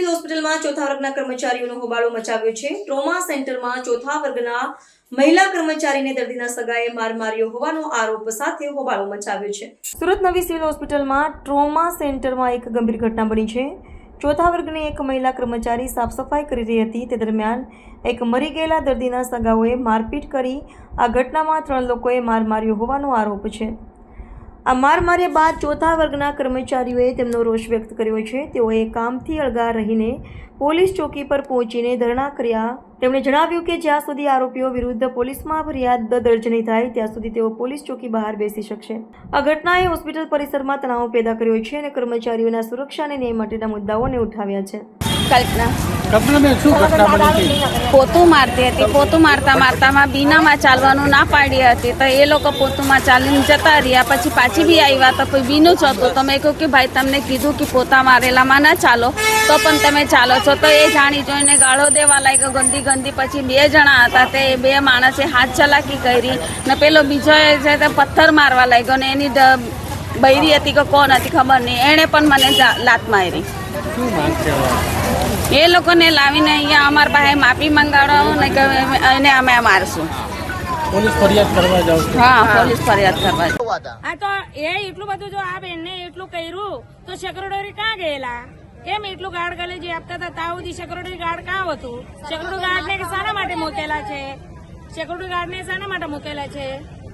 હોસ્પિટલમાં ચોથા વર્ગના કર્મચારીઓનો હોબાળો મચાવ્યો છે. ટ્રોમા સેન્ટરમાં ચોથા વર્ગના મહિલા કર્મચારીને દર્દીના સગાએ માર માર્યો હોવાનો આરોપ સાથે હોબાળો મચાવ્યો છે. સુરત નવી સિવિલ હોસ્પિટલમાં ટ્રોમા સેન્ટરમાં એક ગંભીર ઘટના બની છે. ચોથા વર્ગની એક મહિલા કર્મચારી સાફ સફાઈ કરી રહી હતી. તે દરમિયાન એક મરી ગયેલા દર્દીના સગાઓએ મારપીટ કરી આ ઘટનામાં ત્રણ લોકોએ માર માર્યો હોવાનો આરોપ છે. આ મારમાર્યા બાદ ચોથા વર્ગના કર્મચારીઓએ તેમનો રોષ વ્યક્ત કર્યો છે. તેઓએ કામથી અળગા રહીને પોલીસ ચોકી પર પહોંચીને ધરણા કર્યા. તેમણે જણાવ્યું કે જ્યાં સુધી આરોપીઓ વિરુદ્ધ પોલીસમાં ફરિયાદ દર્જ નહીં થાય, ત્યાં સુધી તેઓ પોલીસ ચોકી બહાર બેસી શકશે. આ ઘટનાએ હોસ્પિટલ પરિસરમાં તણાવ પેદા કર્યો છે અને કર્મચારીઓના સુરક્ષા અને ન્યાય માટેના મુદ્દાઓને ઉઠાવ્યા છે. કલ્પના. કલ્પનાબેન શું ઘટના બની હતી? પોતું મારતી હતી પોતું મારતા મારતામાં બીનામાં ચાલવાનું ના પાડી હતી. તો એ લોકો પોતુમાં ચાલીને જતા રહ્યા. પછી પાછી બી આવ્યા તો કોઈ બીનું જ હતું. તો મેં કહ્યું કે ભાઈ તમને કીધું કે પોતા મારેલામાં ના ચાલો. તો પણ તમે ચાલો છો. તો એ જાણી જોઈને ગાળો દેવા લાગ્યો. ગંદી ગંદી પછી બે જણા હતા. તે બે માણસે હાથ ચલાકી કરી ને પેલો બીજો છે તે પથ્થર મારવા લાગ્યો ને એની બૈરી હતી કે કોણ હતી ખબર નહીં. એણે પણ મને લાત મારી. શું માંગ છે હવે? એ લોકોને લાવીને અહીંયા અમારા પાસે માફી મંગાડો ને કે એને અમે મારશું. પોલીસ ફરિયાદ કરવા જાવ હા પોલીસ ફરિયાદ કરવા આ તો એ એટલું બધું જો આ બેનને એટલું કર્યું તો સેક્રેટરી ક્યાં ગયેલા? કેમ એટલું ગાર્ડ ગલે જે આપતા હતા? ત્યાં સુધી સેક્યુરિટી ગાર્ડ કાં હતું? સેક્યુરિટી શાના માટે મૂકેલા છે? સેક્યુરિટી ગાર્ડને શાના માટે મૂકેલા છે?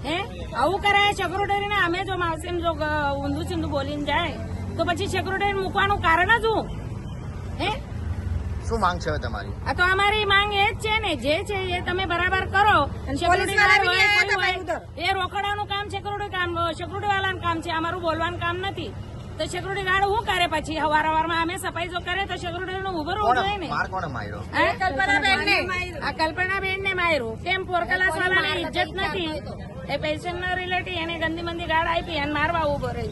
હે? આવું કરાય સેક્યુરિટીને અમે જો માસીમ જો ઊંધું સિંધું બોલીને જાય તો પછી સેક્યુરિટી મૂકવાનું કારણ જ હું હે? શું માંગ છે તમારી? આ તો અમારી માંગ એ જ છે ને જે છે એ તમે બરાબર કરો. એ રોકડાનું કામ સિક્યુરિટી કામ સેક્યુરિટી વાળાનું કામ છે અમારું બોલવાનું કામ નથી. તો સિક્યુરિટી ગાર્ડ શું કરે પછી? હવારમાં અમે સફાઈ જો કરે તો સિક્યુરિટી નું ઊભો રહેવું જોઈએ ને કલ્પના બેન આ કલ્પનાબેન ને માર્યું. કેમ પોરકલાસ વાળાને ઇજ્જત નથી? એ પેશન્ટ ના રિલેટિવ એને ગંદી મંદી ગાળ આપી અને મારવા ઊભો રહી